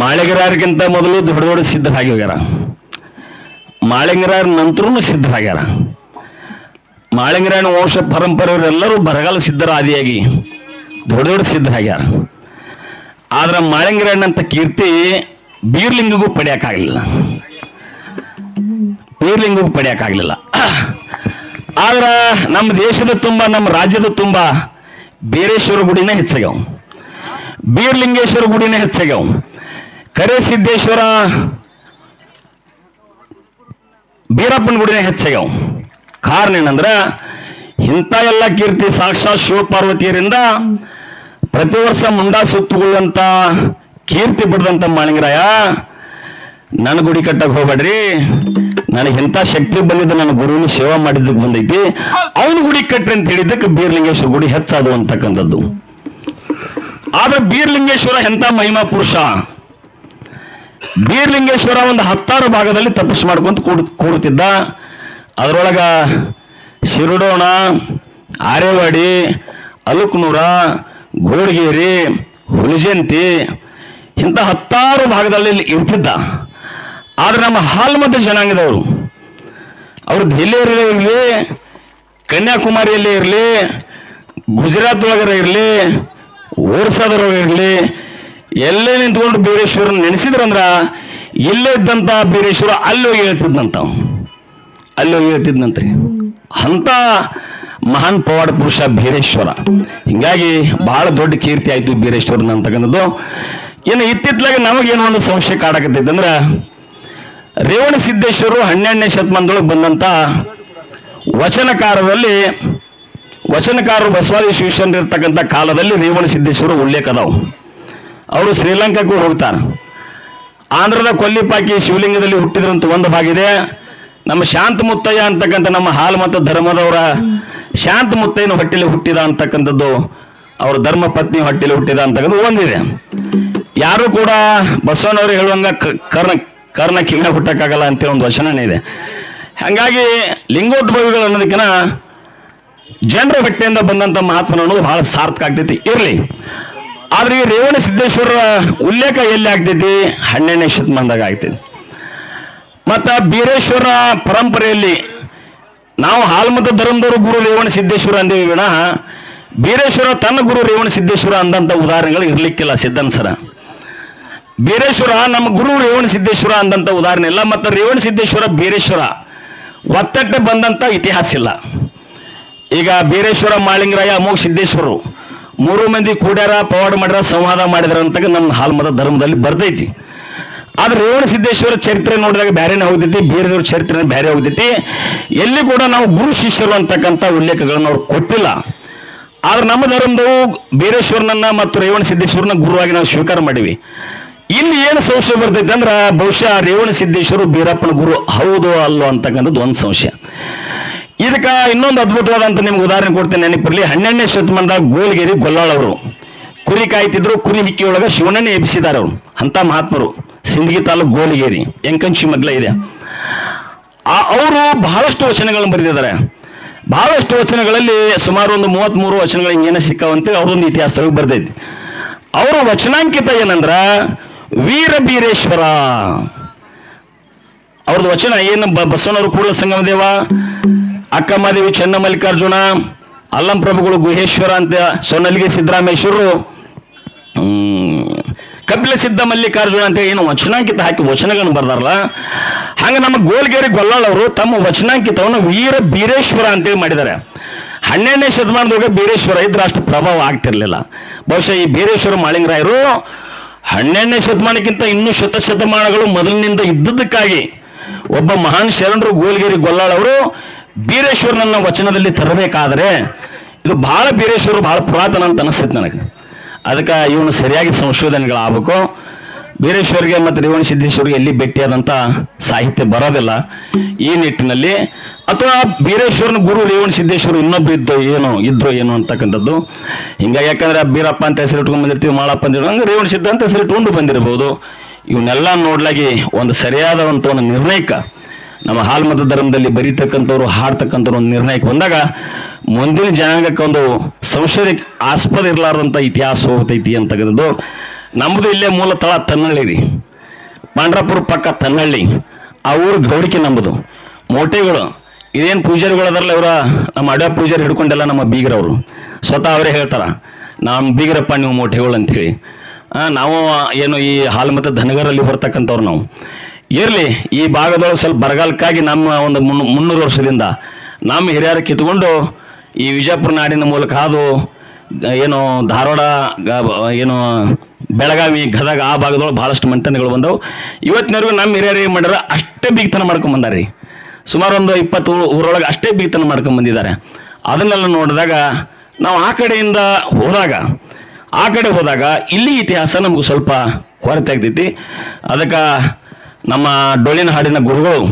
ಮಾಳಿಗರಾರ್ಗಿಂತ ಮೊದಲು ದೊಡ್ಡ ದೊಡ್ಡ ಸಿದ್ಧರಾಗಿ ಹೋಗ್ಯಾರ ಮಾಳಿಂಗರಾರ ನಂತರನು ಸಿದ್ಧರಾಗ್ಯಾರ. ಮಾಳಿಂಗರಾಯನ ವಂಶ ಪರಂಪರೆಯವರೆಲ್ಲರೂ ಬರಗಾಲ ಸಿದ್ಧರ ಆದಿಯಾಗಿ ದೊಡ್ಡ ದೊಡ್ಡ ಸಿದ್ಧರಾಗ್ಯಾರ. ಆದ್ರೆ ಮಾಳಿಂಗರಾಯನಂತ ಕೀರ್ತಿ ಬೀರ್ಲಿಂಗಿಗೂ ಪಡೆಯಕ್ಕಾಗಲಿಲ್ಲ ಬೀರ್ಲಿಂಗಿಗೂ ಪಡೆಯಕ್ಕಾಗಲಿಲ್ಲ ಆದ್ರೆ ನಮ್ಮ ದೇಶದ ತುಂಬ, ನಮ್ಮ ರಾಜ್ಯದ ತುಂಬ ಬೀರೇಶ್ವರ ಗುಡಿನೇ ಹೆಚ್ಚಾಗ್ಯಾವ. ಬೀರ್ಲಿಂಗೇಶ್ವರ ಗುಡಿನೇ ಹೆಚ್ಚಾಗ್ಯಾವ. ಕರೆ ಸಿದ್ದೇಶ್ವರ, ಬೀರಪ್ಪನ ಗುಡಿನೇ ಹೆಚ್ಚಾಗ್ಯಾವ ಕಾರಣ ಏನಂದ್ರೆ, ಇಂಥ ಎಲ್ಲ ಕೀರ್ತಿ ಸಾಕ್ಷಾತ್ ಶಿವಪಾರ್ವತಿಯರಿಂದ ಪ್ರತಿ ವರ್ಷ ಮುಂಡಾ ಸುತ್ತುಕೊಳ್ಳುವಂಥ ಕೀರ್ತಿ ಬಿಡದಂತ ಮಾಣಿಂಗರಾಯ, ನನ್ನ ಗುಡಿ ಕಟ್ಟಕ್ಕೆ ಹೋಗ್ಬೇಡ್ರಿ. ನನಗೆ ಇಂಥ ಶಕ್ತಿ ಬಂದಿದ್ದು ನನ್ನ ಗುರುವಿನ ಸೇವಾ ಮಾಡಿದ್ದಕ್ಕೆ ಬಂದೈತಿ. ಅವನ ಗುಡಿ ಕಟ್ಟ್ರಿ ಅಂತ ಹೇಳಿದ್ದಕ್ಕೆ ಬೀರ್ಲಿಂಗೇಶ್ವರ ಗುಡಿ ಹೆಚ್ಚಾದವು ಅಂತಕ್ಕಂಥದ್ದು. ಆದ್ರೆ ಬೀರ್ಲಿಂಗೇಶ್ವರ ಎಂಥ ಮಹಿಮಾ ಪುರುಷ? ಬೀರ್ಲಿಂಗೇಶ್ವರ ಒಂದು ಹತ್ತಾರು ಭಾಗದಲ್ಲಿ ತಪಸ್ಸು ಮಾಡ್ಕೊಂತ ಕೂಡ್, ಕೂಡುತ್ತಿದ್ದ. ಅದರೊಳಗ ಶಿರಡೋಣ ಆರೇವಾಡಿ ಅಲುಕ್ನೂರ, ಗೋಡ್ಗೇರಿ ಹುಲಿಜಂತಿ ಇಂಥ ಹತ್ತಾರು ಭಾಗದಲ್ಲಿ ಇರ್ತಿದ್ದ. ಆದ್ರೆ ನಮ್ಮ ಹಾಲ್ಮತ ಜನಾಂಗದವರು, ಅವರು ದೆಹಲಿಯಲ್ಲೇ ಇರಲಿ, ಕನ್ಯಾಕುಮಾರಿಯಲ್ಲೇ ಇರಲಿ ಗುಜರಾತ್ ಒಳಗರ ಇರಲಿ ಓರ್ಸಾದೊಳಗೆ ಇರಲಿ ಎಲ್ಲೇ ನಿಂತ್ಕೊಂಡು ಬೀರೇಶ್ವರನ ನೆನೆಸಿದ್ರಂದ್ರ ಇಲ್ಲೇ ಇದ್ದಂಥ ಬೀರೇಶ್ವರ ಅಲ್ಲಿ ಹೋಗಿ ಹೇಳ್ತಿದ್ನಂತ ಅವ. ಅಲ್ಲಿ ಹೋಗಿ ಹೇಳ್ತಿದ್ನಂತ್ರಿ. ಅಂಥ ಮಹಾನ್ ಪವಾಡ ಪುರುಷ ಬೀರೇಶ್ವರ. ಹಿಂಗಾಗಿ ಬಹಳ ದೊಡ್ಡ ಕೀರ್ತಿ ಆಯಿತು ಬೀರೇಶ್ವರನ ಅಂತಕ್ಕಂಥದ್ದು. ಇನ್ನು ಇತ್ತಿತ್ತಲಾಗ ನಮಗೇನು ಒಂದು ಸಂಶಯ ಕಾಡಕತ್ತೈತೆ ಅಂದ್ರೆ ರೇವಣ ಸಿದ್ದೇಶ್ವರರು ಹನ್ನೆರಡನೇ ಶತಮಾನದೊಳಗೆ ಬಂದಂಥ ವಚನಕಾರರಲ್ಲಿ, ವಚನಕಾರರು ಬಸವಾದಿ ಶಿವಶನ್ ಇರ್ತಕ್ಕಂಥ ಕಾಲದಲ್ಲಿ ರೇವಣ ಸಿದ್ದೇಶ್ವರ ಉಲ್ಲೇಖ ಅದಾವು ಅವರು ಶ್ರೀಲಂಕಾಕ್ಕೂ ಹೋಗ್ತಾರೆ. ಆಂಧ್ರದ ಕೊಲ್ಲಿಪಾಕಿ ಶಿವಲಿಂಗದಲ್ಲಿ ಹುಟ್ಟಿದ್ರಂತ ಒಂದು ಭಾಗಿದೆ ನಮ್ಮ ಶಾಂತ ಮುತ್ತಯ್ಯ ಅಂತಕ್ಕಂಥ ನಮ್ಮ ಹಾಲು ಮತ್ತು ಧರ್ಮದವರ ಶಾಂತ ಮುತ್ತಯ್ಯನ ಹೊಟ್ಟೆಲಿ ಹುಟ್ಟಿದ ಅಂತಕ್ಕಂಥದ್ದು, ಅವ್ರ ಧರ್ಮ ಪತ್ನಿ ಹೊಟ್ಟೆಲಿ ಹುಟ್ಟಿದ ಅಂತಕ್ಕಂಥ ಒಂದಿದೆ. ಯಾರು ಕೂಡ ಬಸವನವರು ಹೇಳುವಂಗ ಕರ್ಣ ಕರ್ಣ ಕಿಂಗ ಹುಟ್ಟಕ್ಕಾಗಲ್ಲ ಅಂತೇಳಿ ಒಂದು ವಚನನೇ ಇದೆ. ಹಾಗಾಗಿ ಲಿಂಗೋದ್ಭವಿಗಳು ಅನ್ನೋದಕ್ಕಿಂತ ಜನರ ಹೊಟ್ಟೆಯಿಂದ ಬಂದಂಥ ಮಹಾತ್ಮನ ಅನ್ನೋದು ಬಹಳ ಸಾರ್ಥಕ ಆಗ್ತೈತಿ. ಇರಲಿ. ಆದ್ರೆ ಈ ರೇವಣ ಸಿದ್ದೇಶ್ವರ ಉಲ್ಲೇಖ ಎಲ್ಲಿ ಆಗ್ತೈತಿ? ಹನ್ನೆರಡನೇ ಶತಮಾನದಾಗ ಆಗ್ತೈತಿ. ಮತ್ತು ಬೀರೇಶ್ವರ ಪರಂಪರೆಯಲ್ಲಿ ನಾವು ಹಾಲ್ಮತ ಧರ್ಮದವರು ಗುರು ರೇವಣ ಸಿದ್ದೇಶ್ವರ ಅಂದೇವಿ ವಿಣ ಬೀರೇಶ್ವರ ತನ್ನ ಗುರು ರೇವಣ ಸಿದ್ದೇಶ್ವರ ಅಂದಂಥ ಉದಾಹರಣೆಗಳು ಇರಲಿಕ್ಕಿಲ್ಲ ಸಿದ್ಧನ್ ಸರ. ಬೀರೇಶ್ವರ ನಮ್ಮ ಗುರು ರೇವಣ ಸಿದ್ದೇಶ್ವರ ಅಂದಂಥ ಉದಾಹರಣೆ ಇಲ್ಲ, ಮತ್ತು ರೇವಣ ಸಿದ್ದೇಶ್ವರ ಬೀರೇಶ್ವರ ಒತ್ತಟ್ಟೆ ಬಂದಂಥ ಇತಿಹಾಸ ಇಲ್ಲ. ಈಗ ಬೀರೇಶ್ವರ, ಮಾಳಿಂಗರಾಯ, ಅಮೋಘ ಸಿದ್ದೇಶ್ವರರು ಮೂರು ಮಂದಿ ಕೂಡ್ಯಾರ, ಪವಾಡ ಮಾಡ್ಯಾರ, ಸಂವಾದ ಮಾಡಿದ್ರ ಅಂತ ನಮ್ಮ ಹಾಲ್ಮದ ಧರ್ಮದಲ್ಲಿ ಬರ್ತೈತಿ. ಆದ್ರೆ ರೇವಣ ಸಿದ್ದೇಶ್ವರ ಚರಿತ್ರೆ ನೋಡಿದಾಗ ಬೇರೆನೇ ಹೋಗ್ತೈತಿ, ಬೇರೆದವ್ರ ಚರಿತ್ರೆ ಬೇರೆ ಹೋಗ್ತೈತಿ. ಎಲ್ಲಿ ಕೂಡ ನಾವು ಗುರು ಶಿಷ್ಯರು ಅಂತಕ್ಕಂಥ ಉಲ್ಲೇಖಗಳನ್ನು ಅವ್ರು ಕೊಟ್ಟಿಲ್ಲ. ಆದ್ರೆ ನಮ್ಮ ಧರ್ಮದವು ಬೀರೇಶ್ವರನನ್ನ ಮತ್ತು ರೇವಣ ಸಿದ್ದೇಶ್ವರನ ಗುರುವಾಗಿ ನಾವು ಸ್ವೀಕಾರ ಮಾಡಿವಿ. ಇಲ್ಲಿ ಏನು ಸಂಶಯ ಬರ್ತೈತೆ ಅಂದ್ರೆ ಬಹುಶಃ ರೇವಣ ಸಿದ್ದೇಶ್ವರು, ಬೀರಪ್ಪನ ಗುರು ಹೌದೋ ಅಲ್ಲೋ ಅಂತಕ್ಕಂಥದ್ದು ಒಂದು ಸಂಶಯ. ಇದಕ್ಕೆ ಇನ್ನೊಂದು ಅದ್ಭುತವಾದಂತ ನಿಮ್ಗೆ ಉದಾಹರಣೆ ಕೊಡ್ತೇನೆ ನೆನಪಿರಲಿ. ಹನ್ನೆರಡನೇ ಶತಮಾನದಾಗ ಗೋಲ್ಗೇರಿ ಗೊಲ್ಲಾಳವರು. ಕುರಿ ಕಾಯ್ತಿದ್ರು, ಕುರಿ ಹಿಕ್ಕಿಯೊಳಗೆ ಶಿವನನ್ನೇ ಎಬ್ಬಿಸಿದ್ದಾರೆ ಅವರು. ಅಂತ ಮಹಾತ್ಮರು. ಸಿಂದಗಿ ತಾಲೂಕು ಗೋಲಿಗೇರಿ ಎಂಕಂಚಿ ಮಗ್ಲ ಇದೆ. ಅವರು ಬಹಳಷ್ಟು ವಚನಗಳನ್ನು ಬರೆದಿದ್ದಾರೆ. ಬಹಳಷ್ಟು ವಚನಗಳಲ್ಲಿ ಸುಮಾರು ಒಂದು ಮೂವತ್ತ್ಮೂರು ವಚನಗಳು ಹಿಂಗೇನೆ ಸಿಕ್ಕವಂತೆ ಅವರೊಂದು ಇತಿಹಾಸದೊಳಗೆ ಬರ್ದೈತಿ. ಅವರ ವಚನಾಂಕಿತ ಏನಂದ್ರ ವೀರ ಬೀರೇಶ್ವರ ಅವ್ರದ್ದು ವಚನ ಏನು ಬಸವನವರು ಕೂಡಲ ಸಂಗಮ ದೇವ ಚನ್ನಮಲ್ಲಿಕಾರ್ಜುನ ಚೆನ್ನ ಮಲ್ಲಿಕಾರ್ಜುನ, ಅಲ್ಲಂ ಪ್ರಭುಗಳು ಗುಹೇಶ್ವರ ಅಂತ ಸೊನಲ್ಗೆ ಸಿದ್ದರಾಮೇಶ್ವರರು ಕಪಿಲ ಸಿದ್ಧ ಮಲ್ಲಿಕಾರ್ಜುನ ಅಂತ ಏನು ವಚನಾಂಕಿತ ಹಾಕಿ ವಚನಗಳನ್ನು ಬರ್ದಾರಲ್ಲ. ಹಂಗೆ ನಮ್ಮ ಗೋಲ್ಗೇರಿ ಗೊಲ್ಲಾಳ್ ಅವರು ತಮ್ಮ ವಚನಾಂಕಿತವನ್ನು ವೀರ ಬೀರೇಶ್ವರ ಅಂತೇಳಿ ಮಾಡಿದ್ದಾರೆ. ಹನ್ನೆರಡನೇ ಶತಮಾನದೊಳಗೆ ಬೀರೇಶ್ವರ ಇದ್ರೆ ಅಷ್ಟು ಪ್ರಭಾವ ಆಗ್ತಿರ್ಲಿಲ್ಲ. ಬಹುಶಃ ಈ ಬೀರೇಶ್ವರ ಮಾಳಿಂಗರಾಯರು ಹನ್ನೆರಡನೇ ಶತಮಾನಕ್ಕಿಂತ ಇನ್ನೂ ಶತಶತಮಾನಗಳು ಮೊದಲಿನಿಂದ ಇದ್ದದಕ್ಕಾಗಿ ಒಬ್ಬ ಮಹಾನ್ ಶರಣರು ಗೋಲ್ಗೇರಿ ಗೊಲ್ಲಾಳ್ ಅವರು ಬೀರೇಶ್ವರನನ್ನ ವಚನದಲ್ಲಿ ತರಬೇಕಾದರೆ ಇದು ಬಹಳ ಬೀರೇಶ್ವರ ಬಹಳ ಪುರಾತನ ಅಂತ ಅನಿಸ್ತೈತೆ ನನಗೆ. ಅದಕ್ಕೆ ಇವನು ಸರಿಯಾಗಿ ಸಂಶೋಧನೆಗಳಾಗಬೇಕು. ಬೀರೇಶ್ವರಿಗೆ ಮತ್ತು ರೇವಣ ಸಿದ್ದೇಶ್ವರಿಗೆ ಎಲ್ಲಿ ಭೇಟಿಯಾದಂಥ ಸಾಹಿತ್ಯ ಬರೋದಿಲ್ಲ. ಈ ನಿಟ್ಟಿನಲ್ಲಿ ಅಥವಾ ಬೀರೇಶ್ವರನ ಗುರು ರೇವಣ ಸಿದ್ದೇಶ್ವರ ಇನ್ನೊಬ್ಬರು ಇದ್ದು ಏನು, ಇದ್ರು ಏನು ಅಂತಕ್ಕಂಥದ್ದು. ಹಿಂಗಾಗಿ ಯಾಕಂದ್ರೆ ಬೀರಪ್ಪ ಅಂತ ಹೆಸರು ಇಟ್ಕೊಂಡು ಬಂದಿರ್ತೀವಿ, ಮಾಳಪ್ಪ ಅಂತ ಹಂಗೆ ರೇವಣ ಸಿದ್ಧ ಅಂತ ಹೆಸರು ಇಟ್ಕೊಂಡು ಬಂದಿರ್ಬೋದು. ಇವನ್ನೆಲ್ಲ ನೋಡ್ಲಾಗಿ ಒಂದು ಸರಿಯಾದ ಒಂದು ನಿರ್ಣಯಕ್ಕೆ ನಮ್ಮ ಹಾಲ್ಮತ ಧರ್ಮದಲ್ಲಿ ಬರೀತಕ್ಕಂಥವ್ರು, ಹಾಡ್ತಕ್ಕಂಥವ್ರು ಒಂದು ನಿರ್ಣಯಕ್ಕೆ ಬಂದಾಗ ಮುಂದಿನ ಜನಾಂಗಕ್ಕೆ ಒಂದು ಸಂಶಯಕ್ಕೆ ಆಸ್ಪದ ಇರಲಾರ್ದಂಥ ಇತಿಹಾಸ ಹೋಗ್ತೈತಿ ಅಂತಕ್ಕಂಥದ್ದು ನಮ್ಮದು ಇಲ್ಲೇ ಮೂಲ ತಳ ತನ್ನಳ್ಳಿ ರೀ. ಪಾಂಡ್ರಾಪುರ ಪಕ್ಕ ತನ್ನಳ್ಳಿ. ಆ ಊರು ಗೌಡಿಕೆ ನಂಬುದು ಮೋಟೆಗಳು, ಇದೇನು ಪೂಜಾರಿಗಳು ಅದರಲ್ಲ ಇವರ? ನಮ್ಮ ಅಡ ಪೂಜಾರಿ ಹಿಡ್ಕೊಂಡೆಲ್ಲ ನಮ್ಮ ಬೀಗರವರು. ಸ್ವತಃ ಅವರೇ ಹೇಳ್ತಾರೆ ನಮ್ಮ ಬೀಗರಪ್ಪ, ನೀವು ಮೋಟೆಗಳು ಅಂಥೇಳಿ ನಾವು ಏನು ಈ ಹಾಲು ಮತ್ತು ದನಗರಲ್ಲಿ ಬರ್ತಕ್ಕಂಥವ್ರು ನಾವು. ಇರಲಿ, ಈ ಭಾಗದೊಳಗೆ ಸ್ವಲ್ಪ ಬರಗಾಲಕ್ಕಾಗಿ ನಮ್ಮ ಒಂದು ಮುನ್ನೂ, ಮುನ್ನೂರು ವರ್ಷದಿಂದ ನಮ್ಮ ಹಿರಿಯರು ಕಿತ್ಕೊಂಡು ಈ ವಿಜಯಪುರ ನಾಡಿನ ಮೂಲಕ ಅದು ಏನು ಧಾರವಾಡ ಏನು ಬೆಳಗಾವಿ, ಗದಗ ಆ ಭಾಗದೊಳಗೆ ಭಾಳಷ್ಟು ಮಂಟನೆಗಳು ಬಂದವು. ಇವತ್ತಿನವರೆಗೂ ನಮ್ಮ ಹಿರಿಯರು ಏನು ಮಾಡ್ಯಾರ, ಅಷ್ಟೇ ಬೀಗ್ತನ ಮಾಡ್ಕೊಂಡು ಬಂದಾರೆ ಸುಮಾರು ಒಂದು ಇಪ್ಪತ್ತು ಊರು- ಊರೊಳಗೆ ಅಷ್ಟೇ ಬೀಗ್ತನ ಮಾಡ್ಕೊಂಡು ಬಂದಿದ್ದಾರೆ. ಅದನ್ನೆಲ್ಲ ನೋಡಿದಾಗ ನಾವು ಆ ಕಡೆಯಿಂದ ಹೋದಾಗ, ಆ ಕಡೆ ಹೋದಾಗ ಇಲ್ಲಿ ಇತಿಹಾಸ ನಮಗೆ ಸ್ವಲ್ಪ ಕೊರತೆ ಆಗ್ತೈತಿ. ಅದಕ್ಕೆ ನಮ್ಮ ಡೊಳ್ಳಿನ ಹಾಡಿನ ಗುರುಗಳು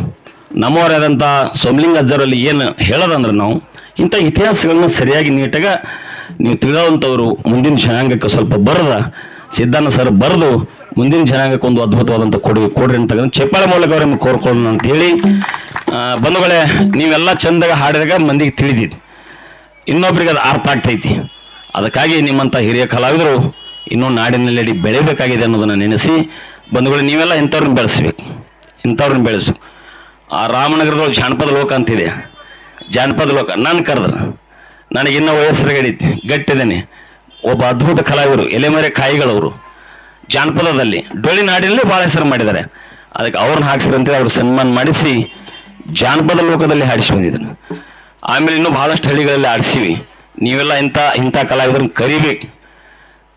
ನಮ್ಮವರಾದಂಥ ಸೋಮಲಿಂಗ ಅಜ್ಜರಲ್ಲಿ ಏನು ಹೇಳೋದಂದ್ರೆ ನಾವು ಇಂಥ ಇತಿಹಾಸಗಳನ್ನ ಸರಿಯಾಗಿ ನೀಟಾಗ ನೀವು ತಿಳಿದಂಥವ್ರು ಮುಂದಿನ ಜನಾಂಗಕ್ಕೆ ಸ್ವಲ್ಪ ಬರೆದ ಸಿದ್ಧಾನ ಸರ್ ಬರೆದು ಮುಂದಿನ ಜನಾಂಗಕ್ಕೆ ಒಂದು ಅದ್ಭುತವಾದಂಥ ಕೊಡುಗೆ ಕೊಡ್ರಿ ಅಂತ ಚಪ್ಪಾಳೆ ಮೂಲಕ ಅವ್ರ ಕೋರ್ಕೊಳ್ಳೋಣ ಅಂತ ಹೇಳಿ ಆ, ಬಂಧುಗಳೇ ನೀವೆಲ್ಲ ಚಂದಾಗ ಹಾಡಿದಾಗ ಮಂದಿಗೆ ತಿಳಿದಿದ್ದು ಇನ್ನೊಬ್ರಿಗೆ ಅದು ಅರ್ಥ ಆಗ್ತೈತಿ. ಅದಕ್ಕಾಗಿ ನಿಮ್ಮಂಥ ಹಿರಿಯ ಕಲಾವಿದರು ಇನ್ನೂ ನಾಡಿನಲ್ಲಿ ಬೆಳಿಬೇಕಾಗಿದೆ ಅನ್ನೋದನ್ನು ನೆನೆಸಿ ಬಂಧುಗಳು, ನೀವೆಲ್ಲ ಇಂಥವ್ರನ್ನ ಬೆಳೆಸ್ಬೇಕು. ಇಂಥವ್ರನ್ನ ಬೆಳೆಸು. ಆ ರಾಮನಗರದೊಳಗೆ ಜಾನಪದ ಲೋಕ ಅಂತಿದೆ. ಜಾನಪದ ಲೋಕ. ನಾನು ಕರೆದ್ರು. ನನಗಿನ್ನೂ ವಯಸ್ಸರಗಡೈತಿ ಗಟ್ಟಿದ್ದೇನೆ. ಒಬ್ಬ ಅದ್ಭುತ ಕಲಾವಿದರು. ಎಲೆಮರೆ ಕಾಯಿಗಳವರು. ಜಾನಪದದಲ್ಲಿ ಡೊಳ್ಳಿನಾಡಿನಲ್ಲಿ ಭಾಳ ಹೆಸರು ಮಾಡಿದ್ದಾರೆ. ಅದಕ್ಕೆ ಅವ್ರನ್ನ ಹಾಕ್ಸಿರಂತೆ ಅವ್ರು ಸನ್ಮಾನ ಮಾಡಿಸಿ ಜಾನಪದ ಲೋಕದಲ್ಲಿ ಹಾಡಿಸಿ ಬಂದಿದ್ದನು ಆಮೇಲೆ ಇನ್ನೂ ಭಾಳಷ್ಟು ಹಳ್ಳಿಗಳಲ್ಲಿ ಆಡಿಸಿವಿ. ನೀವೆಲ್ಲ ಇಂಥ ಇಂಥ ಕಲಾವಿದರನ್ನ ಕರಿಬೇಕು.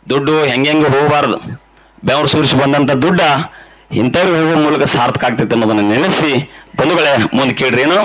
ದುಡ್ಡು ಹೆಂಗೆ ಹೋಗಬಾರ್ದು. ಬೆವರು ಸುರಿಸಿ ಬಂದಂಥ ದುಡ್ಡ ಇಂಥವ್ರಿಗೆ ಹೋಗೋ ಮೂಲಕ ಸಾರ್ಥಕ ಆಗ್ತೈತೆ ಅನ್ನೋದನ್ನು ನೆನೆಸಿ ಬಂಧುಗಳೇ, ಮುಂದೆ ಕೇಳ್ರಿ ಏನು?